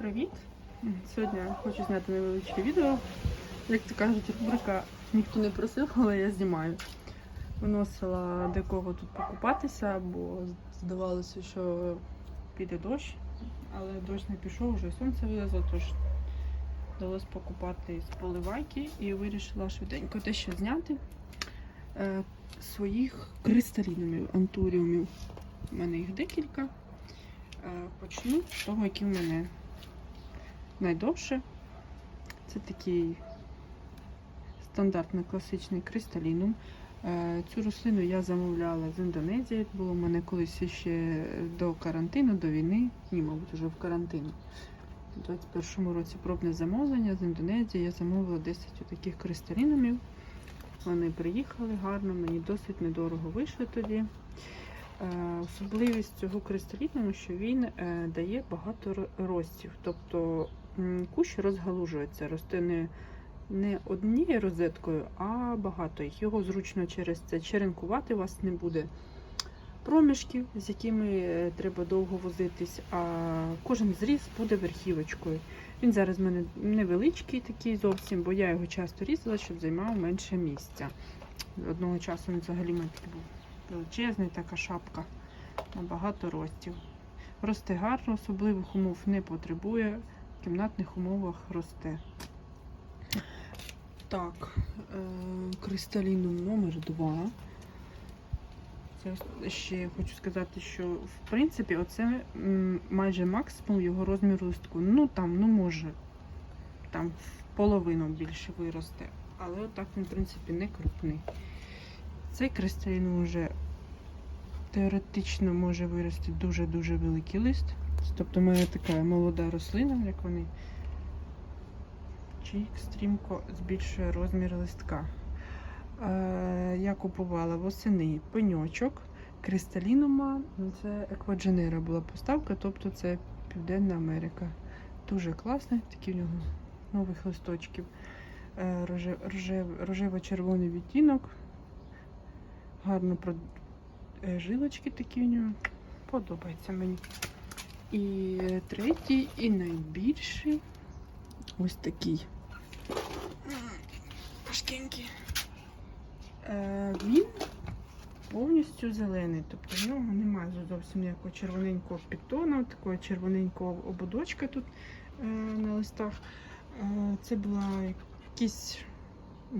Привіт! Сьогодні я хочу зняти невеличке відео. Як то кажуть, рубрика ніхто не просив, але я знімаю. Виносила декого тут покупатися, бо здавалося, що піде дощ, але дощ не пішов, вже сонце вилазило, тож вдалося покупати з поливайки і вирішила швиденько те, що зняти е, своїх кристалінумів, антуріумів. У мене їх декілька. Е, Почну з того, які в мене найдовше. Це такий стандартний класичний кристалінум. Е, Цю рослину я замовляла з Індонезії. Було в мене колись ще до карантину, до війни, ні, мабуть, вже в карантину. У 21-му році пробне замовлення з Індонезії. Я замовила 10 таких кристалінумів. Вони приїхали гарно, мені досить недорого вийшли тоді. Е, Особливість цього кристаліну, що він е, дає багато ро- ростів. Тобто кущ розгалужується, росте не, не однією розеткою, а багато їх. Його зручно через це черенкувати у вас не буде проміжків, з якими е, треба довго возитись, а кожен зріз буде верхівочкою. Він зараз в мене невеличкий такий зовсім, бо я його часто різала, щоб займав менше місця. Одного часу він взагалі такий був величезний, така шапка на багато ростів. Росте гарно, особливих умов не потребує, в кімнатних умовах росте. Так, е, кристалінум номер 2. Це ще хочу сказати, що в принципі оце майже максимум його розміру листку. Ну там, ну може, там в половину більше виросте. Але отак він, в принципі, не крупний. Цей кристалін вже теоретично може вирости дуже-дуже великий лист. Тобто в мене така молода рослина, як вони. Чик стрімко збільшує розмір листка. Е, я купувала восени пеньочок кристалінума. Ну, Це еквадженера була поставка, тобто це Південна Америка. Дуже класний, такий в нього нових листочків. Е, роже- рожев- Рожево-червоний відтінок. Гарно е, жилочки такі в нього. Подобається мені. І третій, і найбільший ось такий. Важкенький. Е, він повністю зелений, тобто в нього немає зовсім ніякого червоненького підтону, такого червоненького ободочка тут е, на листах. Е, це була якісь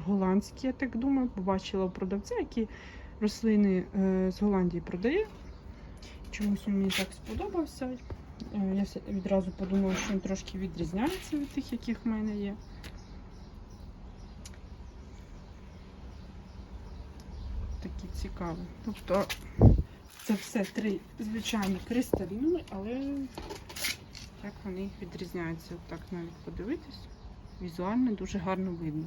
голландські, я так думаю, побачила у продавця, які рослини з Голландії продає. Чомусь він мені так сподобався. Е, Я відразу подумала, що він трошки відрізняється від тих, яких в мене є. Такі цікаві. Тобто це все три звичайні кристаліни, але як вони відрізняються, так навіть подивитись. Візуально дуже гарно видно.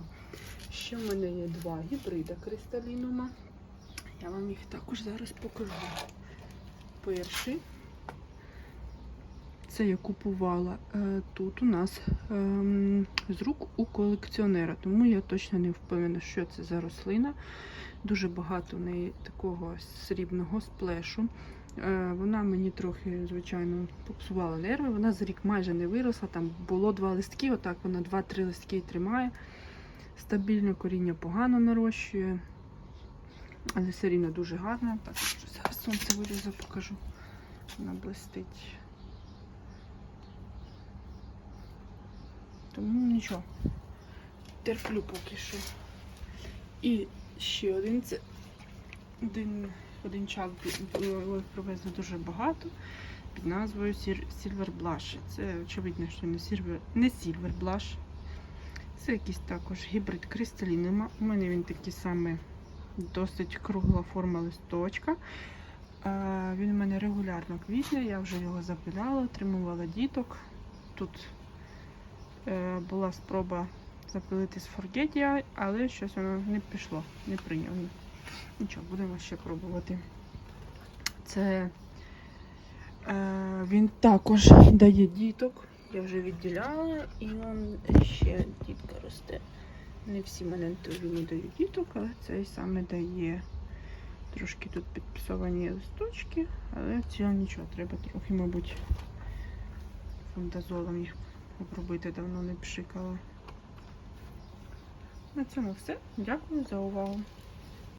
Ще в мене є два гібрида кристалінума. Я вам їх також зараз покажу. Перший. Це я купувала е, тут у нас ем, з рук у колекціонера, тому я точно не впевнена, що це за рослина. Дуже багато в неї такого срібного сплешу. Е, вона мені трохи, звичайно, попсувала нерви. Вона за рік майже не виросла. Там було два листки, отак вона два-три листки тримає. Стабільно коріння погано нарощує. Але все рівно дуже гарна. Так, що зараз сонце вилізе, покажу. Вона блистить. Тому нічого. Терплю поки що. І ще один це один, один бу- привезли дуже багато під назвою Silver Blush. Це очевидно, що не Silver, не Silver Blush. Це якийсь також гібрид кристалінима. У мене він такий самий досить кругла форма листочка. Він у мене регулярно квітне, я вже його запиляла, отримувала діток. Тут була спроба запилити з Форгетія, але щось воно не пішло, не прийняло. Нічого, будемо ще пробувати. Це е, він також дає діток. Я вже відділяла, і он ще дітка росте. Не всі мене не дають діток, але цей саме дає. Трошки тут підписовані листочки, але цілому нічого, треба трохи, мабуть, фундазолом їх обробити, давно не пшикала. На цьому все. Дякую за увагу.